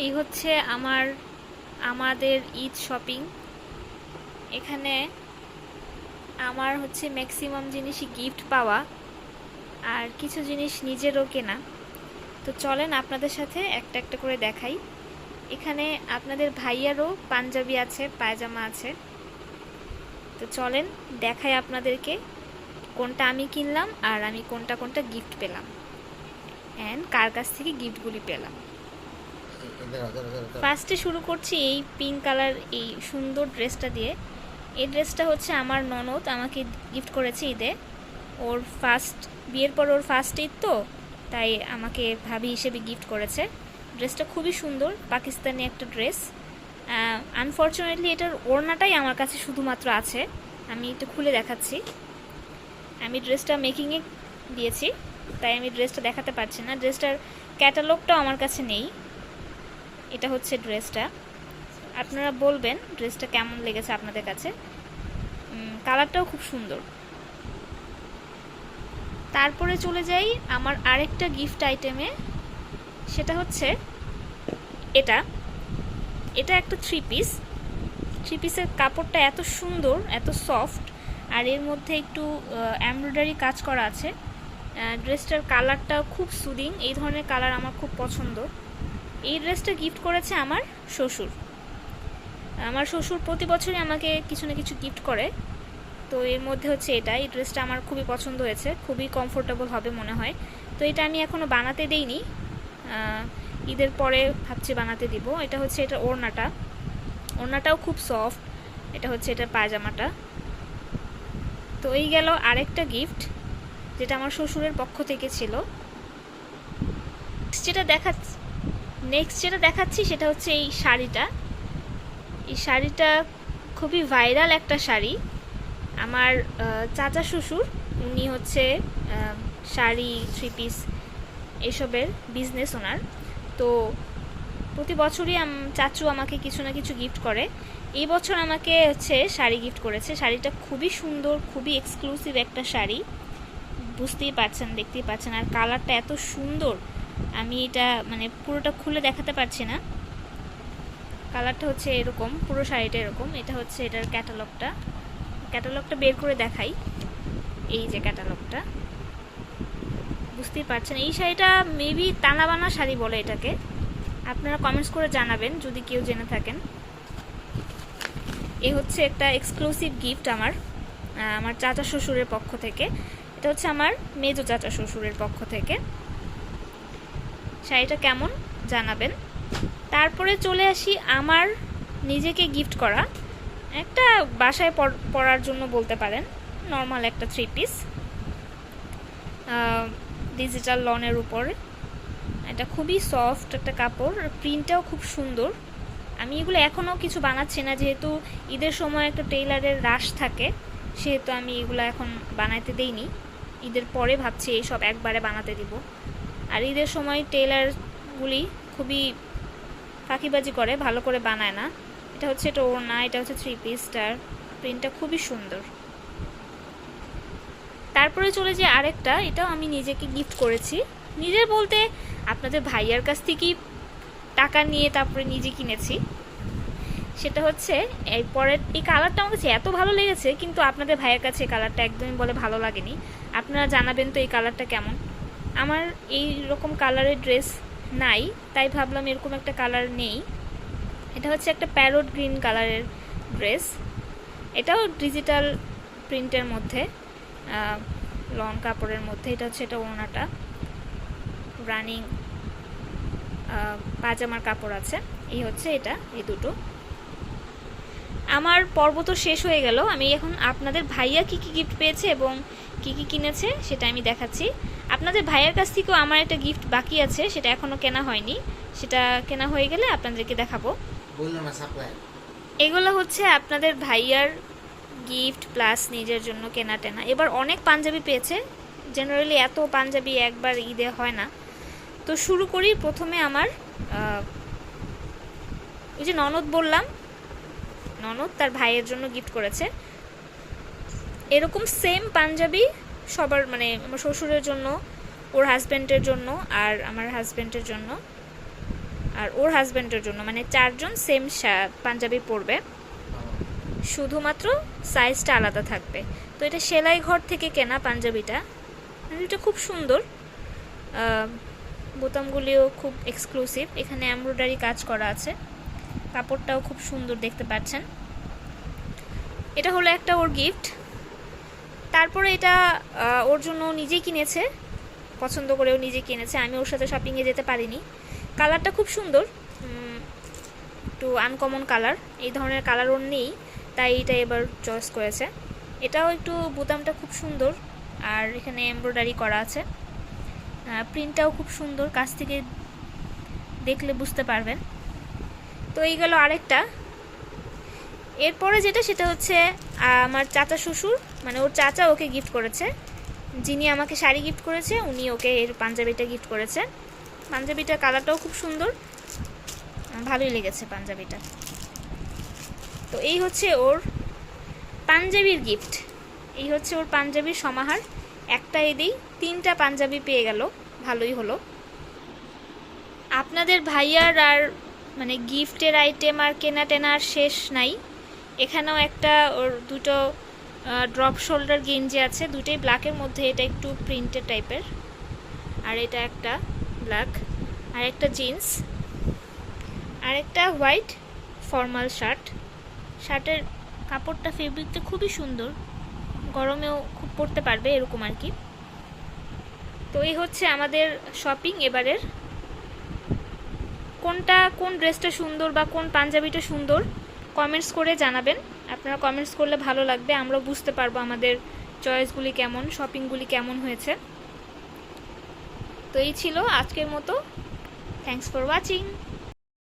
এই হচ্ছে আমার, আমাদের ঈদ শপিং। এখানে আমার হচ্ছে ম্যাক্সিমাম জিনিসই গিফট পাওয়া, আর কিছু জিনিস নিজেরও কেনা। তো চলেন আপনাদের সাথে একটা একটা করে দেখাই। এখানে আপনাদের ভাইয়ারও পাঞ্জাবি আছে, পায়জামা আছে। তো চলেন দেখাই আপনাদেরকে কোনটা আমি কিনলাম আর আমি কোনটা কোনটা গিফট পেলাম। অ্যান্ড কার কাছ থেকে গিফটগুলি পেলাম। ফার্স্টে শুরু করছি এই পিঙ্ক কালার এই সুন্দর ড্রেসটা দিয়ে। এই ড্রেসটা হচ্ছে আমার ননদ, আমাকে গিফট করেছে ঈদে। ওর ফার্স্ট বিয়ের পর ওর ফার্স্ট ঈদ তো, তাই আমাকে ভাবি হিসেবে গিফট করেছে। ড্রেসটা খুবই সুন্দর, পাকিস্তানি একটা ড্রেস আনফর্চুনেটলি এটার ওড়নাটাই আমার কাছে শুধুমাত্র আছে। আমি একটু খুলে দেখাচ্ছি। আমি ড্রেসটা মেকিংয়ে দিয়েছি, তাই আমি ড্রেসটা দেখাতে পারছি না। ড্রেসটার ক্যাটালগটাও আমার কাছে নেই। এটা হচ্ছে ড্রেসটা। আপনারা বলবেন ড্রেসটা কেমন লেগেছে আপনাদের কাছে। কালারটাও খুব সুন্দর। তারপরে চলে যাই আমার আরেকটা গিফট আইটেমে। সেটা হচ্ছে এটা। এটা একটা থ্রি পিস থ্রি পিসের কাপড়টা এত সুন্দর, এত সফট আর এর মধ্যে একটু এমব্রয়ডারি কাজ করা আছে। ড্রেসটার কালারটা খুব সুদিং এই ধরনের কালার আমার খুব পছন্দ। এই ড্রেসটা গিফট করেছে আমার শ্বশুর। আমার শ্বশুর প্রতি বছরই আমাকে কিছু না কিছু গিফট করে। তো এর মধ্যে হচ্ছে এটা। এই ড্রেসটা আমার খুবই পছন্দ হয়েছে। খুবই কমফোর্টেবল হবে মনে হয়। তো এটা আমি এখনও বানাতে দেইনি। ঈদের পরে ভাবছি বানাতে দিব। এটা হচ্ছে এটা ওড়নাটা। ওড়নাটাও খুব সফট এটা হচ্ছে এটা পায়জামাটা। তো এই গেল আরেকটা গিফট যেটা আমার শ্বশুরের পক্ষ থেকে ছিল। যেটা দেখাচ্ছি নেক্সট যেটা দেখাচ্ছি সেটা হচ্ছে এই শাড়িটা। এই শাড়িটা খুবই ভাইরাল একটা শাড়ি। আমার চাচা শ্বশুর, উনি হচ্ছে শাড়ি থ্রি পিস এসবের বিজনেস ওনার তো প্রতি বছরই চাচু আমাকে কিছু না কিছু গিফট করে। এই বছর আমাকে হচ্ছে শাড়ি গিফট করেছে। শাড়িটা খুবই সুন্দর, খুবই এক্সক্লুসিভ একটা শাড়ি। বুঝতেই পারছেন, দেখতেই পাচ্ছেন আর কালারটা এত সুন্দর আমি এটা মানে পুরোটা খুলে দেখাতে পারছি না। কালারটা হচ্ছে এরকম, পুরো শাড়িটা এরকম। এটা হচ্ছে এটার ক্যাটালগটা ক্যাটালগটা বের করে দেখাই। এই যে ক্যাটালগটা বুঝতেই পারছেন, এই শাড়িটা মেবি তানাবানা শাড়ি বলে এটাকে। আপনারা কমেন্টস করে জানাবেন যদি কেউ জেনে থাকেন। এ হচ্ছে একটা এক্সক্লুসিভ গিফট আমার আমার চাচা শ্বশুরের পক্ষ থেকে। এটা হচ্ছে আমার মেজো চাচা শ্বশুরের পক্ষ থেকে। শাড়িটা কেমন জানাবেন। তারপরে চলে আসি আমার নিজেকে গিফট করা। একটা বাসায় পরার জন্য বলতে পারেন নর্মাল একটা থ্রি পিস ডিজিটাল লনের উপরে। এটা খুবই সফট একটা কাপড় প্রিন্টটাও খুব সুন্দর। আমি এগুলো এখনও কিছু বানাচ্ছি না, যেহেতু ঈদের সময় একটা টেইলারের রাশ থাকে, সেহেতু আমি এগুলো এখন বানাইতে দেইনি। ঈদের পরে ভাবছি এইসব একবারে বানাতে দিব। আর ঈদের সময় টেলারগুলি খুবই ফাঁকিবাজি করে, ভালো করে বানায় না। এটা হচ্ছে এটা এটা হচ্ছে থ্রি পিসটার প্রিন্টটা খুবই সুন্দর। তারপরে চলে যে আরেকটা, এটাও আমি নিজেকে গিফট করেছি। নিজের বলতে আপনাদের ভাইয়ার কাছ থেকেই টাকা নিয়ে তারপরে নিজে কিনেছি। সেটা হচ্ছে এই পরের এই কালারটা আমার কাছে এত ভালো লেগেছে, কিন্তু আপনাদের ভাইয়ের কাছে এই কালারটা একদমই বলে ভালো লাগেনি। আপনারা জানাবেন তো এই কালারটা কেমন? আমার এই রকম কালারের ড্রেস নাই, তাই ভাবলাম এরকম একটা কালার নেই। এটা হচ্ছে একটা প্যারোট গ্রিন কালারের ড্রেস এটাও ডিজিটাল প্রিন্টের মধ্যে লন কাপড়ের মধ্যে। এটা হচ্ছে এটা ওনাটা রানিং পাজামার কাপড় আছে। এই হচ্ছে এটা, এই দুটো। আমার পর্ব তো শেষ হয়ে গেল। আমি এখন আপনাদের ভাইয়া কি কি গিফট পেয়েছে এবং কি কি কিনেছে সেটা আমি দেখাচ্ছি। আপনাদের ভাইয়ের কাছ থেকেও আমার একটা গিফট বাকি আছে সেটা এখনও কেনা হয়নি। সেটা কেনা হয়ে গেলে আপনাদেরকে দেখাবো। এগুলো হচ্ছে আপনাদের ভাইয়ার গিফট প্লাস নিজের জন্য কেনা টেনা এবার অনেক পাঞ্জাবি পেয়েছে। জেনারেলি এত পাঞ্জাবি একবার ঈদে হয় না। তো শুরু করি প্রথমে আমার ওই যে ননদ বললাম ননদ তার ভাইয়ের জন্য গিফট করেছে। এরকম সেম পাঞ্জাবি সবার মানে আমার শ্বশুরের জন্য, ওর হাজব্যান্ডের জন্য আর আমার হাজব্যান্ডের জন্য। আর ওর হাজব্যান্ডের জন্য মানে চারজন সেম পাঞ্জাবি পরবে। শুধুমাত্র সাইজটা আলাদা থাকবে। তো এটা সেলাই ঘর থেকে কেনা পাঞ্জাবিটা। এটা খুব সুন্দর। বোতামগুলিও খুব এক্সক্লুসিভ এখানে এমব্রয়ডারি কাজ করা আছে। কাপড়টাও খুব সুন্দর দেখতে পাচ্ছেন। এটা হলো একটা ওর গিফট তারপরে এটা ওর জন্য নিজেই কিনেছে। পছন্দ করেও নিজে কিনেছে। আমি ওর সাথে শপিংয়ে যেতে পারিনি। কালারটা খুব সুন্দর। একটু আনকমন কালার এই ধরনের কালার ওর নেই, তাই এটা এবার চয়েস করেছে। এটাও একটু বোতামটা খুব সুন্দর। আর এখানে এমব্রয়ডারি করা আছে। প্রিন্টটাও খুব সুন্দর। কাছ থেকে দেখলে বুঝতে পারবেন। তো এই গেল আরেকটা। এরপরে যেটা, সেটা হচ্ছে আমার চাচা শ্বশুর মানে ওর চাচা ওকে গিফট করেছে। যিনি আমাকে শাড়ি গিফট করেছে, উনি ওকে এর পাঞ্জাবিটা গিফট করেছে। পাঞ্জাবিটার কালারটাও খুব সুন্দর। ভালোই লেগেছে পাঞ্জাবিটা। তো এই হচ্ছে ওর পাঞ্জাবির গিফট এই হচ্ছে ওর পাঞ্জাবির সমাহার। একটা এদেই তিনটা পাঞ্জাবি পেয়ে গেল। ভালোই হলো। আপনাদের ভাইয়ার আর মানে গিফটের আইটেম আর কেনা টেনার শেষ নাই। এখানেও একটা ওর দুটো ড্রপ শোল্ডার গেঞ্জি আছে, দুটোই ব্ল্যাকের মধ্যে, এটা একটু প্রিন্টেড টাইপের আর এটা একটা ব্ল্যাক আর একটা জিন্স আর একটা হোয়াইট ফর্মাল শার্ট শার্টের কাপড়টা ফেব্রিকটা খুবই সুন্দর। গরমেও খুব পরতে পারবে, এরকম আর কি। তো এই হচ্ছে আমাদের শপিং এবারের কোনটা, কোন ড্রেসটা সুন্দর বা কোন পাঞ্জাবিটা সুন্দর কমেন্টস করে জানাবেন। আপনারা কমেন্টস করলে ভালো লাগবে আমরা বুঝতে পারব আমাদের চয়েসগুলি কেমন শপিংগুলি কেমন হয়েছে। তো এই ছিল আজকের মতো। Thanks for watching